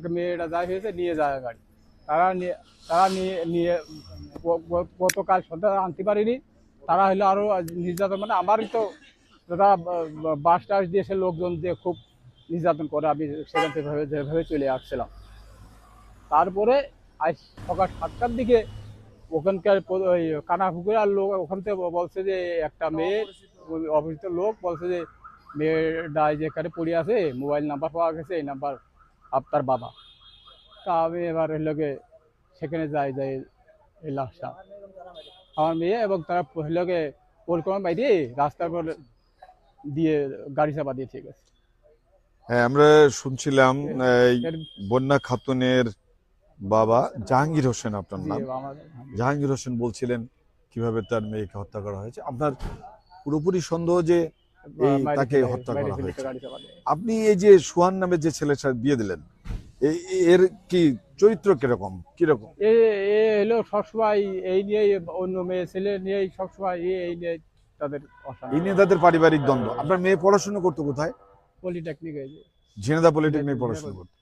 মেয়েটা যাই হয়েছে, নিয়ে যায় গাড়ি। তারা নিয়ে তারা নিয়ে নিয়ে গতকাল সন্ধ্যা আনতে পারিনি। তারা হলো আরও নির্যাতন মানে আমারই তো তারা বাস টাস দিয়ে সে লোকজন দিয়ে খুব নির্যাতন করে, আমি সেখান থেকে যেভাবে চলে আসছিলাম। তারপরে আজ সকাল সাতটার দিকে ওখানকার ওই কানাপুকুরার লোক, ওখান থেকে বলছে যে একটা মেয়ে অপরিচিত লোক বলছে যে মেয়েটা যেখানে পড়ে আছে, মোবাইল নাম্বার পাওয়া গেছে, এই নাম্বার আপনার বাবা। তা আমি এবার হলোকে সেখানে যাই যাই এই লাশটা। আমার মেয়ে এবং তারা হলোকে পরিক্রমা বাইরে রাস্তার পর দিয়ে গাড়ি চাপা দিয়ে ঠিক আছে। হ্যাঁ আমরা শুনছিলাম বন্যা খাতুনের বাবা জাহাঙ্গীর হোসেন আপনার নাম। জাহাঙ্গীর হোসেন বলছিলেন কীভাবে তার মেয়েকে হত্যা করা হয়েছে। আপনার পুরোপুরি সন্দেহ যে এই তাকে হত্যা করা হয়েছে। আপনি এই যে সুহান নামে যে ছেলের সাথে বিয়ে দিলেন এর কি চরিত্র কীরকম? কীরকম? এ হলো সবসময় এই নিয়ে অন্য মেয়ে ছেলে নিয়ে সবসময় এই নিয়ে তাদের এই নিয়ে তাদের পারিবারিক দ্বন্দ্ব। আপনার মেয়ে পড়াশোনা করতো কোথায়? পলিটেকনিক ঝিনেদা পলিটেকনিক পড়াশোনা করতো।